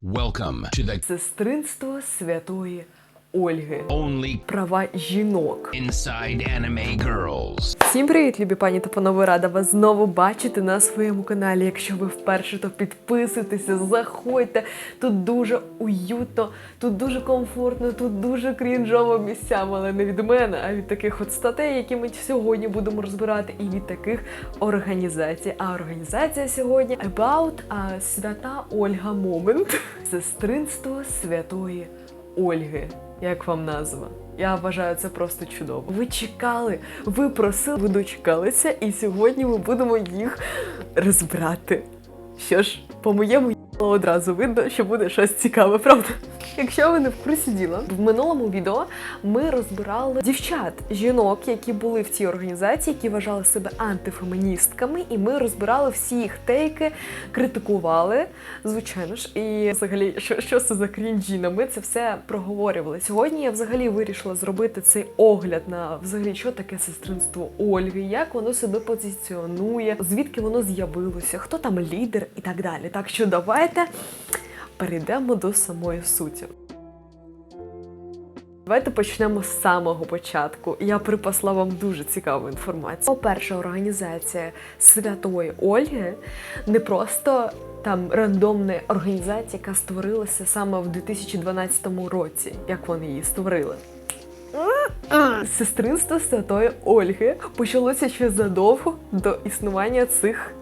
Welcome to the Сестринство святої Ольги. only Права жінок. Inside Anime Girls. Всім привіт, любі пані та панове! Рада вас знову бачити на своєму каналі. Якщо ви вперше, то підписуйтеся, заходьте. Тут дуже уютно, тут дуже комфортно, тут дуже крінжово місцями, але не від мене, а від таких от статей, які ми сьогодні будемо розбирати, і від таких організацій. А організація сьогодні About а, Свята Ольга Момент. Сестринство святої Ольги. Як вам назва? Я вважаю це просто чудово. Ви чекали, ви просили, ви дочекалися, і сьогодні ми будемо їх розбирати. Що ж, по моєму їблу одразу видно, що буде щось цікаве, правда? Якщо ви не в курсі діла, в минулому відео ми розбирали дівчат, жінок, які були в цій організації, які вважали себе антифеміністками, і ми розбирали всі їх тейки, критикували, звичайно ж, і взагалі, що, що це за крінжіна, ми це все проговорювали. Сьогодні я взагалі вирішила зробити цей огляд на взагалі, що таке сестринство Ольги, як воно себе позиціонує, звідки воно з'явилося, хто там лідер і так далі. Так що давайте перейдемо до самої суті. Давайте почнемо з самого початку. Я припасла вам дуже цікаву інформацію. По-перше, організація Святої Ольги не просто там рандомна організація, яка створилася саме в 2012 році, як вони її створили. Сестринство Святої Ольги почалося ще задовго до існування цих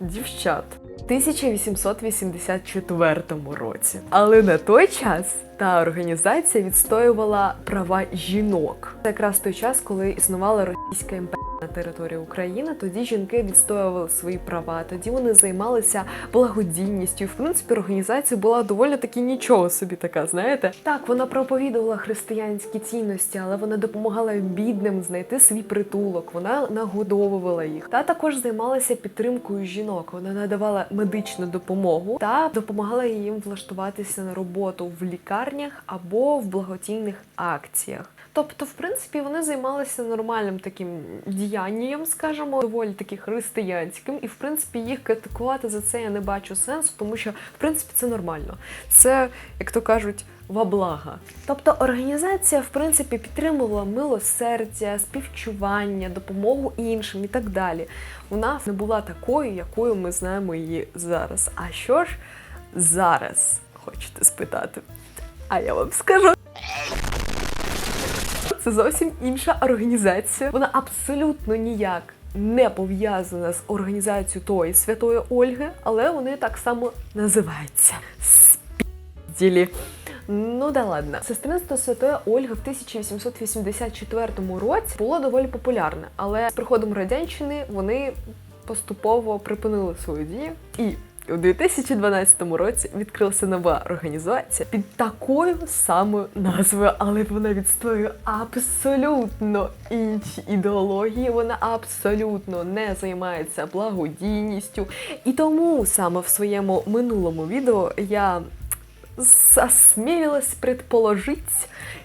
дівчат. В 1884 році. Але на той час та організація відстоювала права жінок. Це якраз той час, коли існувала Російська імперія території України. Тоді жінки відстоювали свої права. Тоді вони займалися благодійністю. В принципі, організація була доволі таки нічого собі така. Знаєте, так вона проповідувала християнські цінності, але вона допомагала бідним знайти свій притулок. Вона нагодовувала їх та також займалася підтримкою жінок. Вона надавала медичну допомогу та допомагала їм влаштуватися на роботу в лікарнях або в благодійних акціях. Тобто, в принципі, вони займалися нормальним таким діянням, скажімо, доволі таки християнським, і в принципі їх критикувати за це я не бачу сенсу, тому що в принципі це нормально. Це, як то кажуть, во блага. Тобто організація, в принципі, підтримувала милосердя, співчування, допомогу іншим і так далі. Вона не була такою, якою ми знаємо її зараз. А що ж зараз хочете спитати? А я вам скажу. Це зовсім інша організація. Вона абсолютно ніяк не пов'язана з організацією тої святої Ольги, але вони так само називаються. Спіділі. Ну да ладно. Сестринство Святої Ольги в 1884 році було доволі популярне, але з приходом радянщини вони поступово припинили свою дію і. У 2012 році відкрилася нова організація під такою самою назвою, але вона відстоює абсолютно інші ідеології. Вона абсолютно не займається благодійністю. І тому саме в своєму минулому відео я засмілилась предположити,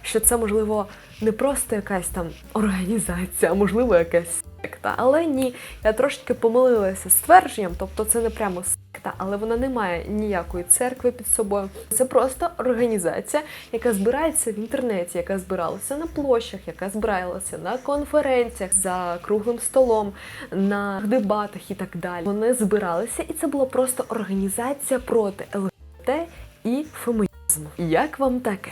що це можливо не просто якась там організація, а можливо якась секта. Але ні, я трошки помилилася з твердженням, тобто це не прямо секта, але вона не має ніякої церкви під собою. Це просто організація, яка збирається в інтернеті, яка збиралася на площах, яка збиралася на конференціях за круглим столом, на дебатах і так далі. Вони збиралися, і це була просто організація проти ЛГБТ і фемінізму. Як вам таке?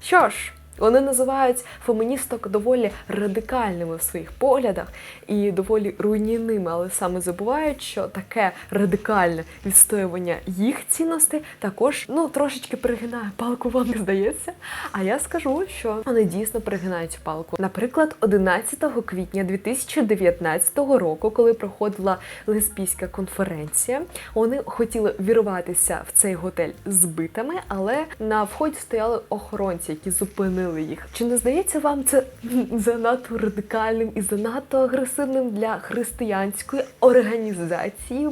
Що ж? Вони називають феміністок доволі радикальними в своїх поглядах і доволі руйнівними, але саме забувають, що таке радикальне відстоювання їх цінностей також ну трошечки перегинає палку, вам здається. А я скажу, що вони дійсно перегинають палку. Наприклад, 11 квітня 2019 року, коли проходила лесбійська конференція, вони хотіли вірватися в цей готель з битами, але на вході стояли охоронці, які зупинили їх. Чи не здається вам це занадто радикальним і занадто агресивним для християнської організації?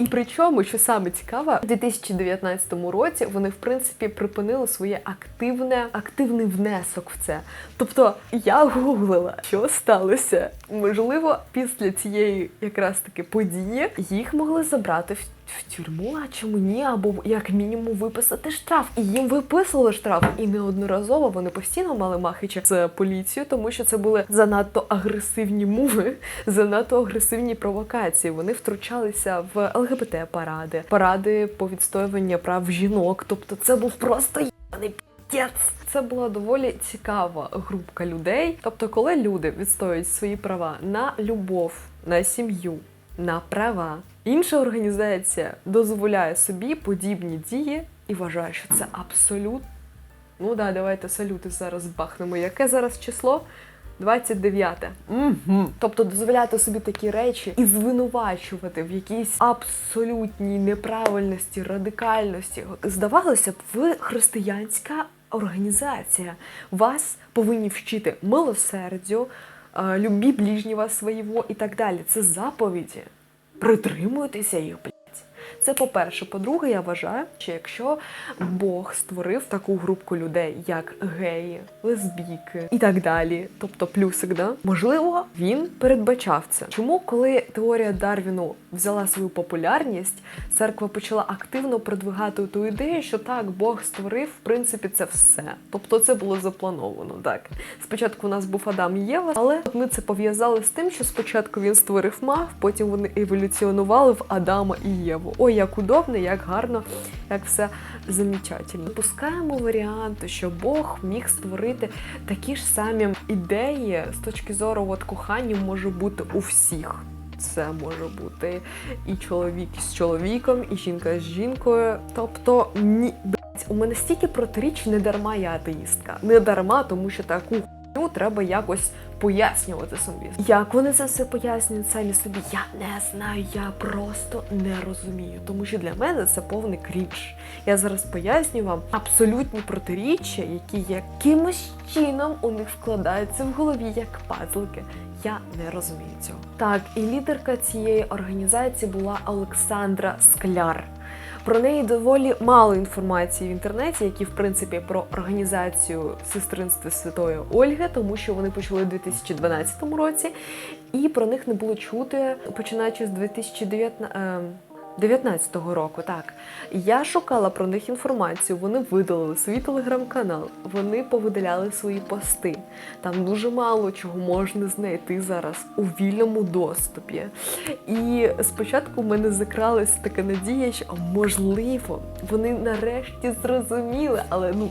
І причому, що саме цікаво, у 2019 році вони в принципі припинили своє активне активний внесок в це. Тобто я гуглила, що сталося. Можливо, після цієї якраз таки події їх могли забрати в в тюрму, а чому ні, або як мінімум виписати штраф. І їм виписували штраф. І неодноразово вони постійно мали махича з поліцією, тому що це були занадто агресивні мови, занадто агресивні провокації. Вони втручалися в ЛГБТ-паради, паради по відстоюванню прав жінок. Тобто це був просто єбаний п'єц. Це була доволі цікава групка людей. Тобто, коли люди відстоюють свої права на любов, на сім'ю, на права, інша організація дозволяє собі подібні дії і вважає, що це абсолютно. Ну да, давайте салюти зараз бахнемо. Яке зараз число? 29. Угу. Тобто дозволяти собі такі речі і звинувачувати в якійсь абсолютній неправильності, радикальності. Здавалося б, ви християнська організація. Вас повинні вчити милосердю, любі ближнього свого і так далі. Це заповіді. Притримуйтеся їх. Це по-перше. По-друге, я вважаю, що якщо Бог створив таку групку людей, як геї, лесбійки і так далі, тобто плюсик, да, можливо, він передбачав це. Чому, коли теорія Дарвіну взяла свою популярність, церква почала активно продвигати ту ідею, що так, Бог створив, в принципі, це все. Тобто це було заплановано. Так, спочатку у нас був Адам і Єва, але ми це пов'язали з тим, що спочатку він створив мав, потім вони еволюціонували в Адама і Єву. Ой, як удобно, як гарно, як все замечательно. Допускаємо варіанти, що Бог міг створити такі ж самі ідеї з точки зору от кохання може бути у всіх. Це може бути і чоловік з чоловіком, і жінка з жінкою. Тобто, ні, у мене стільки протиріч не дарма я атеїстка. Не дарма, тому що таку хуйню треба якось пояснювати собі. Як вони це все пояснюють самі собі? Я не знаю, я просто не розумію. Тому що для мене це повний крінж. Я зараз поясню вам абсолютні протиріччя, які якимось чином у них вкладаються в голові як пазлики. Я не розумію цього. Так, і лідерка цієї організації була Олександра Скляр. Про неї доволі мало інформації в інтернеті, які в принципі про організацію сестринства Святої Ольги, тому що вони почали у 2012 році, і про них не було чути починаючи з 2019 е, 19-го року, так. Я шукала про них інформацію, вони видалили свій телеграм-канал, вони повидаляли свої пости. Там дуже мало чого можна знайти зараз у вільному доступі. І спочатку в мене закралася така надія, що можливо, вони нарешті зрозуміли, але ну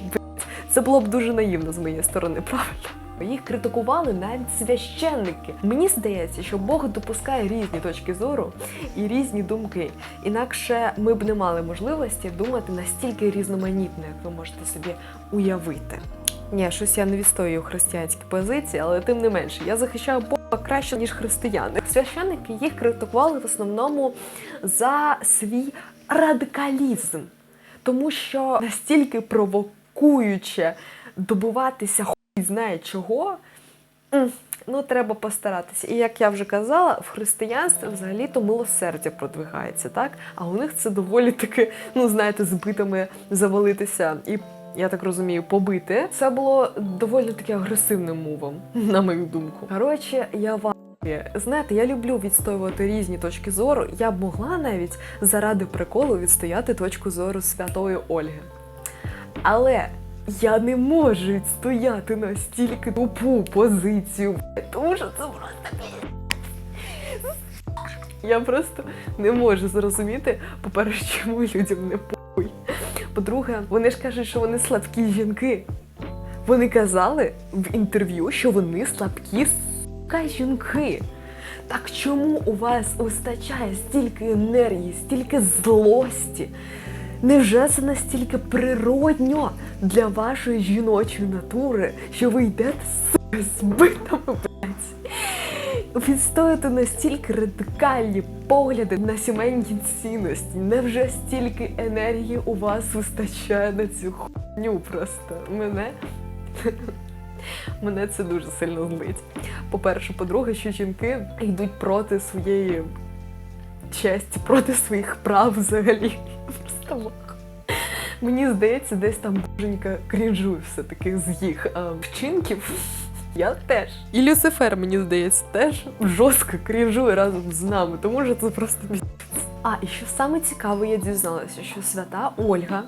це було б дуже наївно з моєї сторони, правильно? Їх критикували навіть священники. Мені здається, що Бог допускає різні точки зору і різні думки. Інакше ми б не мали можливості думати настільки різноманітно, як ви можете собі уявити. Ні, щось я не відстоюю християнські позиції, але тим не менше, я захищаю Бога краще, ніж християни. Священники їх критикували в основному за свій радикалізм, тому що настільки провокуюче добиватися хуй знає чого. Ну, треба постаратися. І як я вже казала, в християнстві взагалі-то милосердя продвигається, так? А у них це доволі таки, ну знаєте, з битами завалитися і. Я так розумію, побити. Це було доволі таки агресивним мувом, на мою думку. Коротше, я в ахуї. Знаєте, я люблю відстоювати різні точки зору. Я б могла навіть заради приколу відстояти точку зору святої Ольги. Але я не можу відстояти настільки тупу позицію, тому це просто. Я просто не можу зрозуміти, по-перше, чому людям не похуй. По-друге, вони ж кажуть, що вони слабкі жінки. Вони казали в інтерв'ю, що вони слабкі сука жінки. Так чому у вас вистачає стільки енергії, стільки злості? Невже це настільки природньо для вашої жіночої натури, що ви йдете з битами, блядь? Відстояти настільки радикальні погляди на сімейні цінності. Невже стільки енергії у вас вистачає на цю хуйню просто? Мене. Мене це дуже сильно злить. По-перше, по-друге, що жінки йдуть проти своєї честі, проти своїх прав взагалі. Просто Мені здається, десь там боженька крінжує все-таки з їх а, вчинків. Я теж. І Люцифер, мені здається, теж жорстко крінжує разом з нами, тому що це просто. А, і що саме цікаве, я дізналася, що свята Ольга.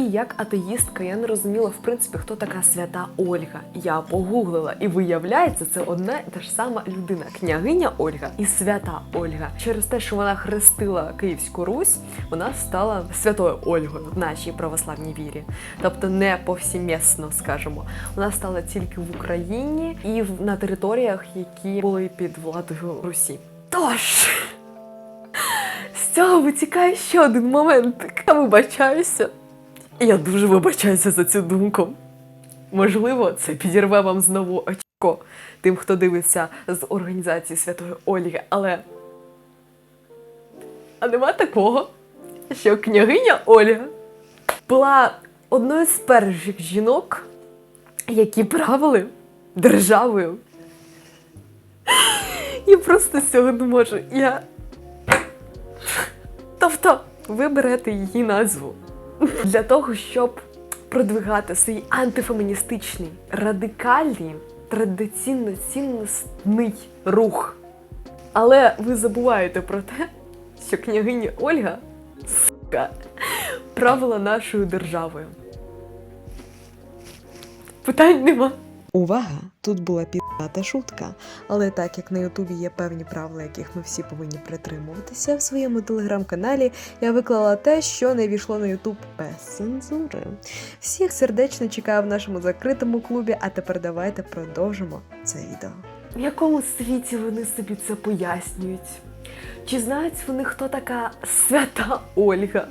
І як атеїстка я не розуміла, в принципі, хто така свята Ольга. Я погуглила, і виявляється, це одна і та ж сама людина, княгиня Ольга і свята Ольга. Через те, що вона хрестила Київську Русь, вона стала святою Ольгою в нашій православній вірі. Тобто не повсімісно, скажімо. Вона стала тільки в Україні і на територіях, які були під владою Русі. Тож. З цього витікає ще один момент. Я вибачаюся. Я дуже вибачаюся за цю думку. Можливо, це підірве вам знову очко тим, хто дивиться з організації Святої Ольги, але. А нема такого, що княгиня Ольга була одною з перших жінок, які правили державою. Я просто з цього не можу. Я. Тобто, ви берете її назву для того, щоб продвигати свій антифеміністичний, радикальний, традиційно цінностний рух. Але ви забуваєте про те, що княгиня Ольга сука, правила нашою державою. Питань нема. Увага! Тут була піддата шутка. Але так як на Ютубі є певні правила, яких ми всі повинні притримуватися, в своєму телеграм-каналі я виклала те, що не війшло на Ютуб без цензури. Всіх сердечно чекаю в нашому закритому клубі, а тепер давайте продовжимо це відео. В якому світі вони собі це пояснюють? Чи знають вони, хто така свята Ольга?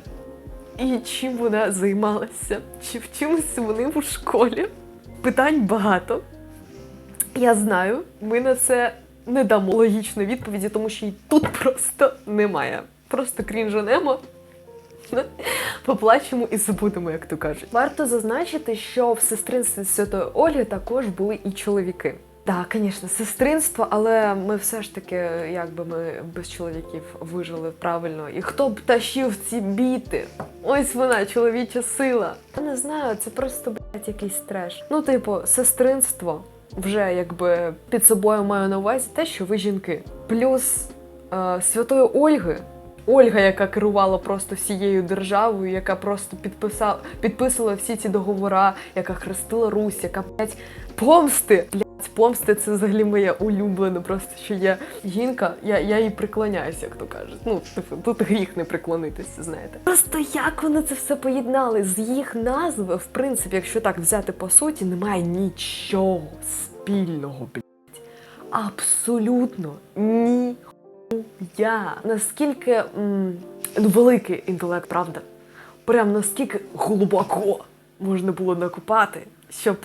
І чим вона займалася? Чи вчилися вони в школі? Питань багато. Я знаю, ми на це не дамо логічної відповіді, тому що її тут просто немає. Просто крінжанемо, поплачемо і забудемо, як то кажуть. Варто зазначити, що в сестринстві Святої Ольги також були і чоловіки. Так, звісно, сестринство, але ми все ж таки, якби ми без чоловіків вижили правильно. І хто б тащив ці біти? Ось вона, чоловіча сила. Я не знаю, це просто блядь, якийсь треш. Ну, типу, сестринство вже якби під собою маю на увазі те, що ви жінки. Плюс е, святої Ольги. Ольга, яка керувала просто всією державою, яка просто підписала, підписувала всі ці договори, яка хрестила Русь, яка блядь, помсти. Блядь, помсти це взагалі моє улюблене. Просто що я жінка, я, я їй приклоняюся, як то кажуть. Ну, типу, тут гріх не приклонитися, знаєте. Просто як вони це все поєднали з їх назви, в принципі, якщо так взяти по суті, немає нічого спільного, блядь. Абсолютно ні я наскільки м, ну, великий інтелект, правда? Прям наскільки глибоко можна було накопати, щоб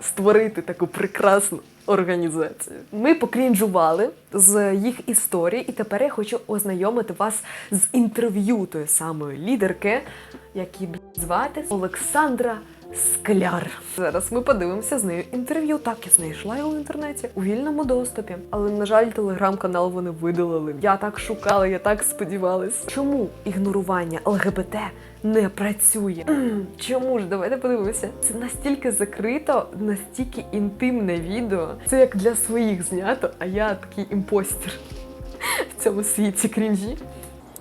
створити таку прекрасну організацію. Ми покрінжували з їх історії, і тепер я хочу ознайомити вас з інтерв'ю тої самої лідерки, які звати Олександра Скляр. Зараз ми подивимося з нею інтерв'ю. Так, я знайшла його в інтернеті у вільному доступі. Але, на жаль, телеграм-канал вони видалили. Я так шукала, я так сподівалась. Чому ігнорування ЛГБТ не працює? Чому ж? Давайте подивимося. Це настільки закрито, настільки інтимне відео. Це як для своїх знято, а я такий імпостер в цьому світі крінжі.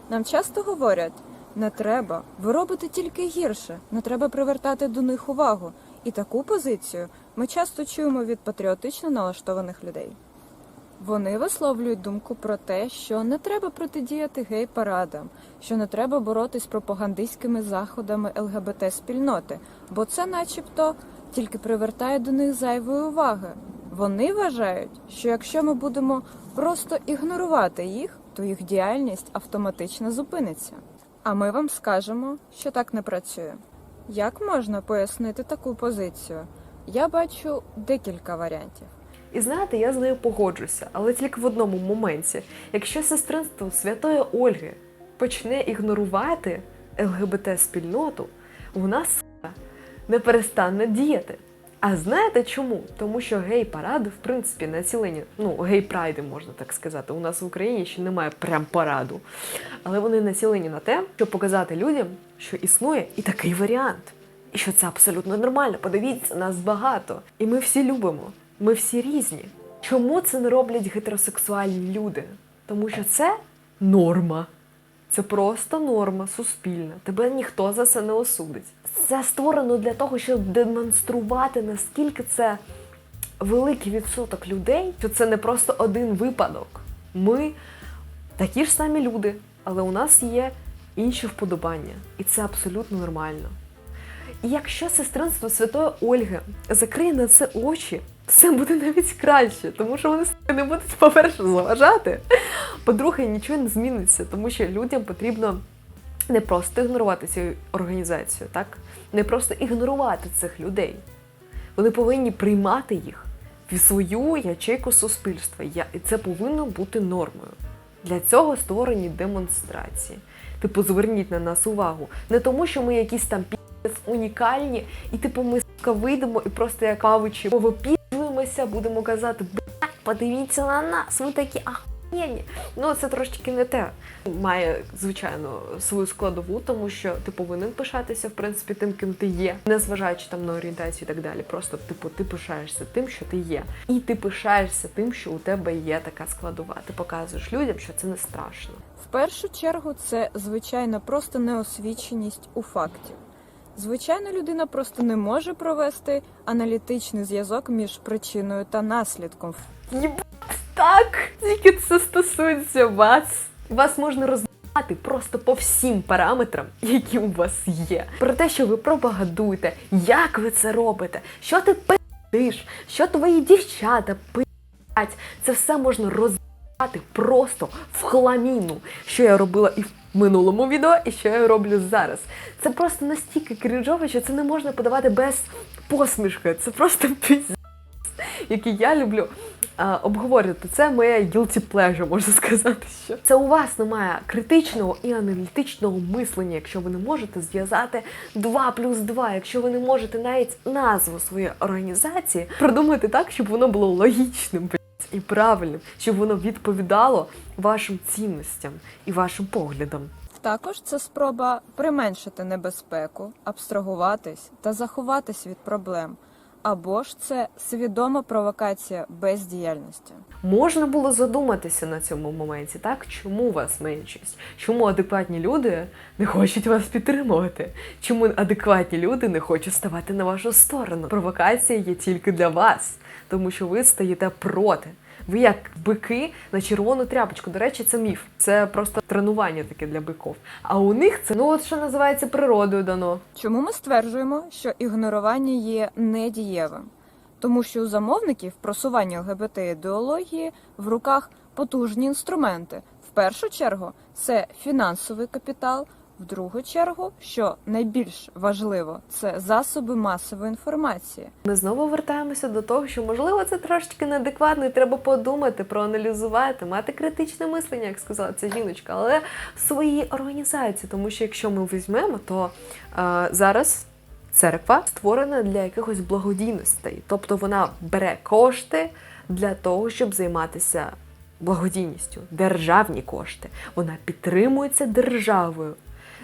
Нам часто говорять: не треба, ви робите тільки гірше, не треба привертати до них увагу. І таку позицію ми часто чуємо від патріотично налаштованих людей. Вони висловлюють думку про те, що не треба протидіяти гей-парадам, що не треба боротись з пропагандистськими заходами ЛГБТ-спільноти, бо це, начебто, тільки привертає до них зайвої уваги. Вони вважають, що якщо ми будемо просто ігнорувати їх, то їх діяльність автоматично зупиниться. А ми вам скажемо, що так не працює. Як можна пояснити таку позицію? Я бачу декілька варіантів. І знаєте, я з нею погоджуся, але тільки в одному моменті. Якщо сестринство Святої Ольги почне ігнорувати ЛГБТ-спільноту, вона сука, не перестане діяти. А знаєте чому? Тому що гей-паради, в принципі, націлені, ну, гей-прайди, можна так сказати. У нас в Україні ще немає прям параду. Але вони націлені на те, щоб показати людям, що існує і такий варіант. І що це абсолютно нормально. Подивіться, нас багато. І ми всі любимо. Ми всі різні. Чому це не роблять гетеросексуальні люди? Тому що це норма. Це просто норма суспільна. Тебе ніхто за це не осудить. Це створено для того, щоб демонструвати, наскільки це великий відсоток людей, що це не просто один випадок. Ми такі ж самі люди, але у нас є інші вподобання, і це абсолютно нормально. І якщо сестринство Святої Ольги закриє на це очі, все буде навіть краще, тому що вони не будуть, по-перше, заважати. По-друге, нічого не зміниться, тому що людям потрібно не просто ігнорувати цю організацію, так? Не просто ігнорувати цих людей. Вони повинні приймати їх в свою ячейку суспільства. І це повинно бути нормою. Для цього створені демонстрації. Типу, зверніть на нас увагу. Не тому, що ми якісь там пі***ць унікальні, і типу ми вийдемо і просто як авичі повипіжуємося, будемо казати, блядь, подивіться на нас, ми такі ахуєнні. Ну, це трошки не те. Має, звичайно, свою складову, тому що ти повинен пишатися, в принципі, тим, ким ти є, незважаючи там на орієнтацію і так далі. Просто, типу, ти пишаєшся тим, що ти є. І ти пишаєшся тим, що у тебе є така складова. Ти показуєш людям, що це не страшно. В першу чергу це звичайно просто неосвіченість у факті. Звичайно, людина просто не може провести аналітичний зв'язок між причиною та наслідком. Єбать, так! Тільки це стосується вас. Вас можна роздати просто по всім параметрам, які у вас є. Про те, що ви пропагандуєте, як ви це робите, що ти пи***иш, що твої дівчата пи***ять. Це все можна роздати просто в хламіну, що я робила і в минулому відео, і що я роблю зараз. Це просто настільки крінжово, що це не можна подавати без посмішки. Це просто піздець який я люблю обговорювати. Це моє guilty pleasure, можна сказати. Що це у вас немає критичного і аналітичного мислення, якщо ви не можете зв'язати 2 плюс 2, якщо ви не можете навіть назву своєї організації придумати так, щоб воно було логічним і правильним, щоб воно відповідало вашим цінностям і вашим поглядам. Також це спроба применшити небезпеку, абстрагуватись та заховатись від проблем. Або ж це свідома провокація бездіяльності. Можна було задуматися на цьому моменті, так? Чому вас меншість? Чому адекватні люди не хочуть вас підтримувати? Чому адекватні люди не хочуть ставати на вашу сторону? Провокація є тільки для вас, тому що ви стаєте проти. Ви як бики на червону тряпочку. До речі, це міф. Це просто тренування таке для биків. А у них це ну от що називається природою дано. Чому ми стверджуємо, що ігнорування є недієвим? Тому що у замовників просування ЛГБТ ідеології в руках потужні інструменти. В першу чергу це фінансовий капітал, в другу чергу, що найбільш важливо, це засоби масової інформації. Ми знову вертаємося до того, що можливо це трошечки неадекватно, і треба подумати, проаналізувати, мати критичне мислення, як сказала ця жіночка, але в своїй організації. Тому що якщо ми візьмемо, то е, зараз церква створена для якихось благодійностей, тобто вона бере кошти для того, щоб займатися благодійністю, державні кошти. Вона підтримується державою.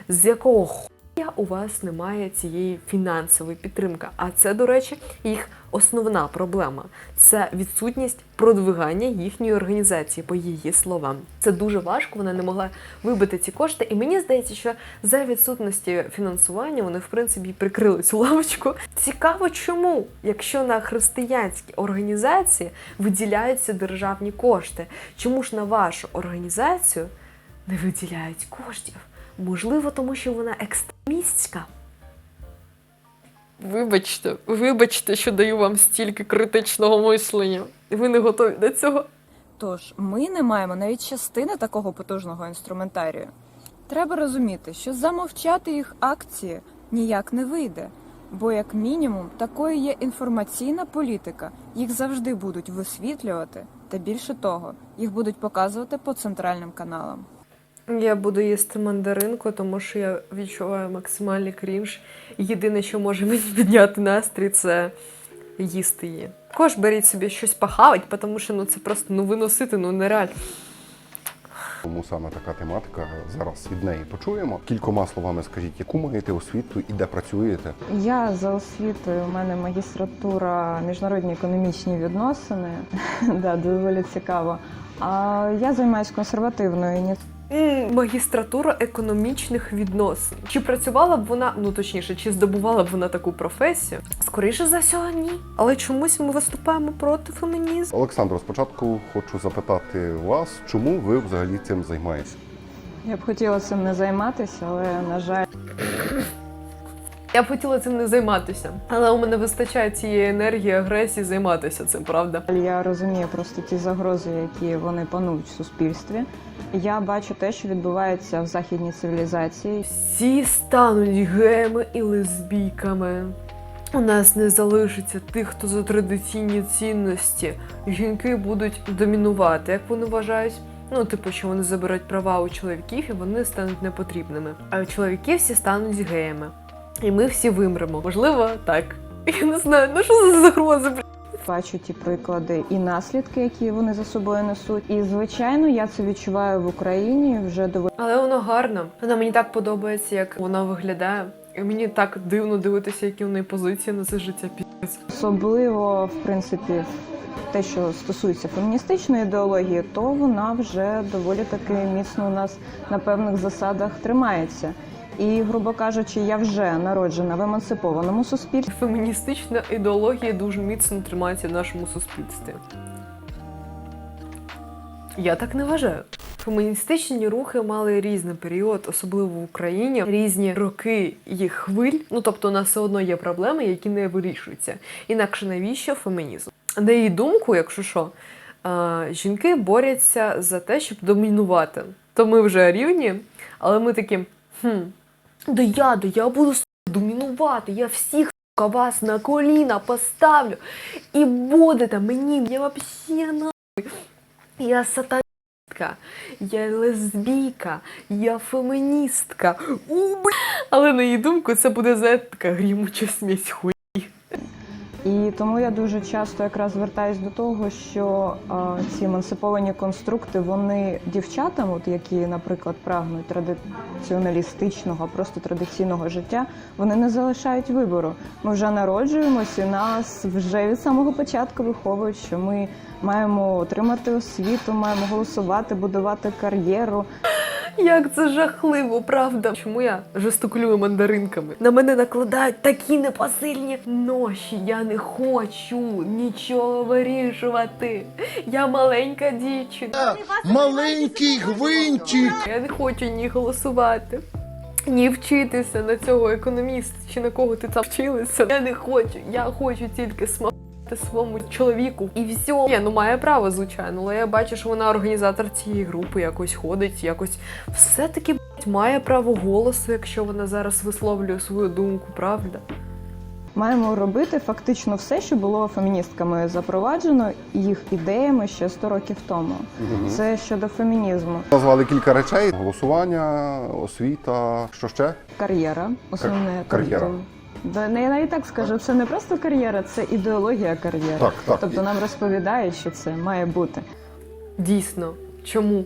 З якого хуя у вас немає цієї фінансової підтримки? А це, до речі, їх основна проблема. Це відсутність продвигання їхньої організації, по її словам. Це дуже важко. Вона не могла вибити ці кошти. І мені здається, що за відсутності фінансування вони в принципі прикрили цю лавочку. Цікаво, чому, якщо на християнські організації виділяються державні кошти, чому ж на вашу організацію не виділяють коштів? Можливо, тому що вона екстремістська. Вибачте, вибачте, що даю вам стільки критичного мислення. Ви не готові до цього. Тож ми не маємо навіть частини такого потужного інструментарію. Треба розуміти, що замовчати їх акції ніяк не вийде, бо, як мінімум, такою є інформаційна політика. Їх завжди будуть висвітлювати, та більше того, їх будуть показувати по центральним каналам. Я буду їсти мандаринку, тому що я відчуваю максимальний крінж. Єдине, що може мені підняти настрій, це їсти її. Також беріть собі щось похавать, тому що ну це просто ну виносити, ну нереально. Тому саме така тематика зараз від неї почуємо. Кількома словами скажіть, яку маєте освіту і де працюєте? Я за освітою, у мене магістратура міжнародні економічні відносини. да, доволі цікаво. А я займаюся консервативною ініціативою. Магістратура економічних відносин. Чи працювала б вона, ну точніше, чи здобувала б вона таку професію? Скоріше за всього, ні. Але чомусь ми виступаємо проти фемінізму. Олександро, спочатку хочу запитати вас, чому ви взагалі цим займаєтесь? Я б хотіла цим не займатися, але на жаль, Я б хотіла цим не займатися, але у мене вистачає цієї енергії, агресії займатися цим, правда? я розумію просто ті загрози, які вони панують в суспільстві. Я бачу те, що відбувається в західній цивілізації. Всі стануть геями і лесбійками. У нас не залишиться тих, хто за традиційні цінності. Жінки будуть домінувати, як вони вважають. Ну, типу, що вони заберуть права у чоловіків і вони стануть непотрібними. А чоловіки всі стануть геями. І ми всі вимремо. Можливо, так. Я не знаю, ну що за загрози, бля? Бачу ті приклади і наслідки, які вони за собою несуть. І звичайно, я це відчуваю в Україні вже доволі Але воно гарно. Вона мені так подобається, як вона виглядає. І мені так дивно дивитися, які в неї позиції на це життя. Пі***ць. особливо, в принципі, те, що стосується феміністичної ідеології, то вона вже доволі таки міцно у нас на певних засадах тримається. І, грубо кажучи, я вже народжена в емансипованому суспільстві. Феміністична ідеологія дуже міцно тримається в нашому суспільстві. Я так не вважаю. Феміністичні рухи мали різний період, особливо в Україні, різні роки їх хвиль. Ну тобто, у нас все одно є проблеми, які не вирішуються. Інакше навіщо фемінізм? На її думку, якщо що, жінки борються за те, щоб домінувати. То ми вже рівні, але ми такі, хм, да я, да я буду домінувати, я всіх сука, вас на коліна поставлю. І будете мені, я вообще нахуй. Я сатаністка, я лесбійка, я феміністка. У. Але на її думку, це буде за така грімуча смесь хуй. І тому я дуже часто якраз звертаюсь до того, що а, ці емансиповані конструкти, вони дівчатам, от які, наприклад, прагнуть традиціоналістичного, просто традиційного життя, вони не залишають вибору. Ми вже народжуємося, і нас вже від самого початку виховують, що ми маємо отримати освіту, маємо голосувати, будувати кар'єру. Як це жахливо, правда? Чому я жестикулюю мандаринками? На мене накладають такі непосильні ноші. Я не хочу нічого вирішувати. Я маленька дівчина. Маленький гвинтик. Я не хочу ні голосувати. Ні вчитися на цього економіста чи на кого ти там вчилася. Я не хочу. Я хочу тільки смакувати своєму чоловіку. І все. Ні, ну має право, звичайно. Але я бачу, що вона організатор цієї групи, якось ходить, якось все-таки блядь, має право голосу, якщо вона зараз висловлює свою думку, правда? Маємо робити фактично все, що було феміністками запроваджено їх ідеями ще 100 років тому. Це щодо фемінізму. Назвали кілька речей: голосування, освіта, що ще? Кар'єра, основне кар'єра. Да, не, я навіть так скажу, це не просто кар'єра, це ідеологія кар'єри. Так, так. Тобто нам розповідають, що це має бути. Дійсно, чому?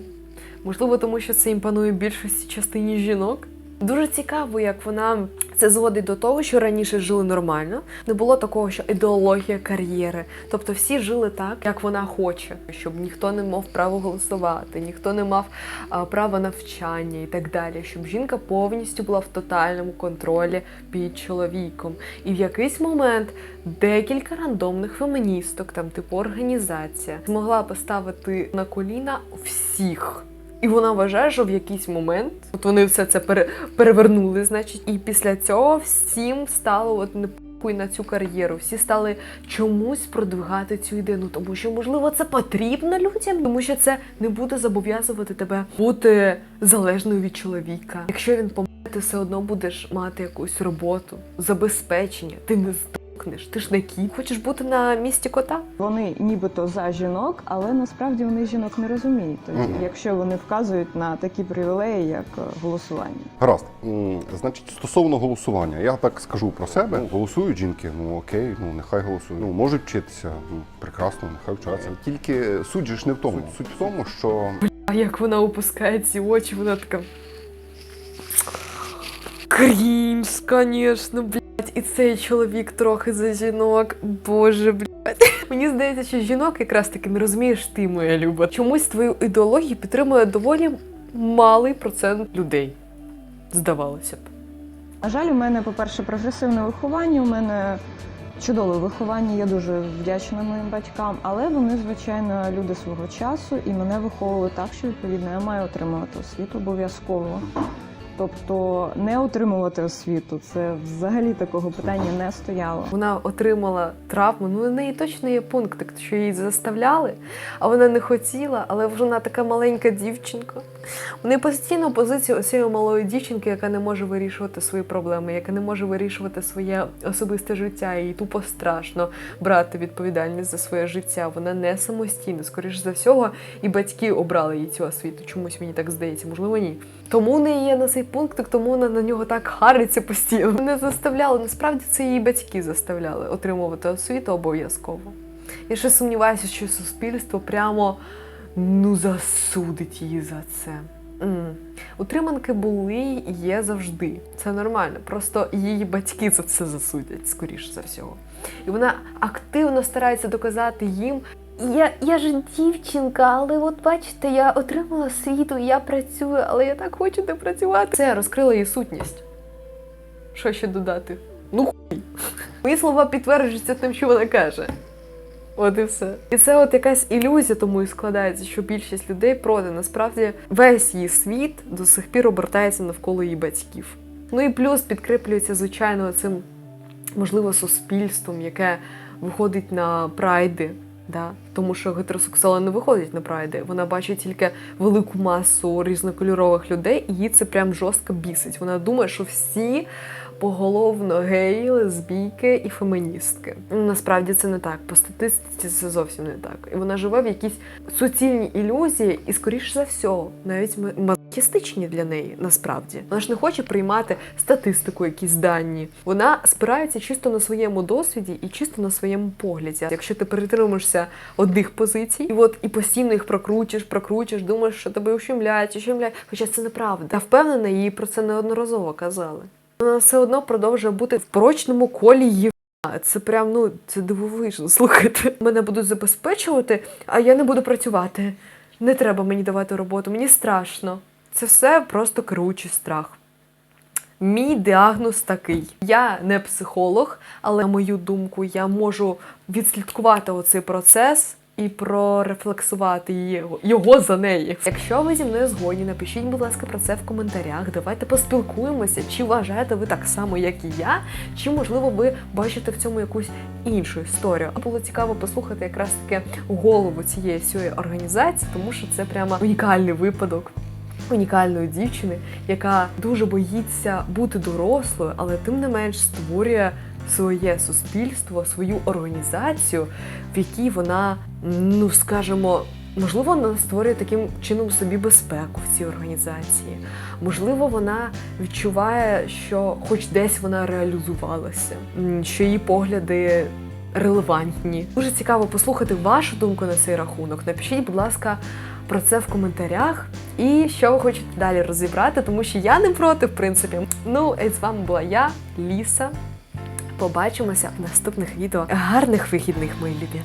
Можливо, тому що це імпонує більшості частині жінок. Дуже цікаво, як вона це зводить до того, що раніше жили нормально. Не було такого, що ідеологія кар'єри. Тобто всі жили так, як вона хоче, щоб ніхто не мав право голосувати, ніхто не мав права навчання і так далі. Щоб жінка повністю була в тотальному контролі під чоловіком. І в якийсь момент декілька рандомних феміністок, там типу організація, змогла поставити на коліна всіх. І вона вважає, що в якийсь момент от вони все це пере, перевернули, значить, і після цього всім стало от не похуй на цю кар'єру. Всі стали чомусь продвигати цю ідею. Ну тому що можливо це потрібно людям, тому що це не буде зобов'язувати тебе бути залежною від чоловіка. Якщо він помре, ти все одно будеш мати якусь роботу, забезпечення. Ти не здохнеш, ти ж не кіт. Хочеш бути на місці кота? Вони нібито за жінок, але насправді вони жінок не розуміють. Тоді, Мгм. якщо вони вказують на такі привілеї, як е, голосування. Гаразд. Значить, стосовно голосування, я так скажу про себе. Ну, Голосують жінки, ну окей, ну нехай голосують. Ну можуть вчитися, ну прекрасно, нехай вчаться. Тільки суть ж не в тому. Суть в тому, що А як вона опускає ці очі, вона така. Крінж, звісно, блядь. І цей чоловік трохи за жінок. Боже, блядь. Мені здається, що жінок якраз таки не розумієш ти, моя люба. Чомусь твою ідеологію підтримує доволі малий процент людей. Здавалося б. На жаль, у мене, по-перше, прогресивне виховання, у мене чудове виховання, я дуже вдячна моїм батькам, але вони, звичайно, люди свого часу і мене виховували так, що відповідно я маю отримувати освіту обов'язково. Тобто не отримувати освіту, це взагалі такого питання не стояло. Вона отримала травму. Ну, на неї точно є пункт, що її заставляли, а вона не хотіла, але вона така маленька дівчинка. У неї постійно позиція оцієї малої дівчинки, яка не може вирішувати свої проблеми, яка не може вирішувати своє особисте життя. Їй тупо страшно брати відповідальність за своє життя. Вона не самостійна. Скоріш за всього, і батьки обрали їй цю освіту. Чомусь мені так здається, можливо, ні. Тому в неї є на цей пункт, тому вона на нього так хариться постійно. Не заставляли. Насправді це її батьки заставляли отримувати освіту обов'язково. Я ще сумніваюся, що суспільство прямо ну засудить її за це. М. Утриманки були і є завжди. Це нормально. Просто її батьки за це засудять, скоріш за всього. І вона активно старається доказати їм. Я, я ж дівчинка, але от бачите, я отримала освіту, я працюю, але я так хочу не працювати. Це розкрило її сутність. Що ще додати? Ну хуй. Мої слова підтверджуються тим, що вона каже. От і все. І це от якась ілюзія, тому і складається, що більшість людей проти. Насправді весь її світ до сих пір обертається навколо її батьків. Ну і плюс підкріплюється, звичайно, цим можливо суспільством, яке виходить на прайди. Да? Тому що гетеросексуали не виходять на прайди. Вона бачить тільки велику масу різнокольорових людей, і її це прям жорстко бісить. Вона думає, що всі поголовно геї, лесбійки і феміністки. Насправді це не так. По статистиці це зовсім не так. І вона живе в якійсь суцільній ілюзії, і, скоріш за всього, навіть ма- мазохістичні для неї насправді. Вона ж не хоче приймати статистику, якісь дані. Вона спирається чисто на своєму досвіді і чисто на своєму погляді. Якщо ти перетримуєшся одних позицій, і от і постійно їх прокручиш, прокручиш, думаєш, що тебе ущемляють, ущемляють. Хоча це неправда. Я впевнена, їй про це неодноразово казали. Вона все одно продовжує бути в порочному колі. Це прям ну це дивовижно. Слухайте, мене будуть забезпечувати, а я не буду працювати. Не треба мені давати роботу, мені страшно. Це все просто керуючий страх. Мій діагноз такий. Я не психолог, але на мою думку, я можу відслідкувати оцей процес і прорефлексувати його, його за неї. Якщо ви зі мною згодні, напишіть, будь ласка, про це в коментарях. Давайте поспілкуємося, чи вважаєте ви так само, як і я, чи можливо ви бачите в цьому якусь іншу історію. Було цікаво послухати якраз таки голову цієї всієї організації, тому що це прямо унікальний випадок унікальної дівчини, яка дуже боїться бути дорослою, але тим не менш створює своє суспільство, свою організацію, в якій вона, ну скажімо, Можливо, вона створює таким чином собі безпеку в цій організації. Можливо, вона відчуває, що хоч десь вона реалізувалася, що її погляди релевантні. Дуже цікаво послухати вашу думку на цей рахунок. Напишіть, будь ласка, про це в коментарях. І що ви хочете далі розібрати, тому що я не проти, в принципі. Ну, і з вами була я, Ліса. Побачимося в наступних відео. Гарних вихідних, мої любі!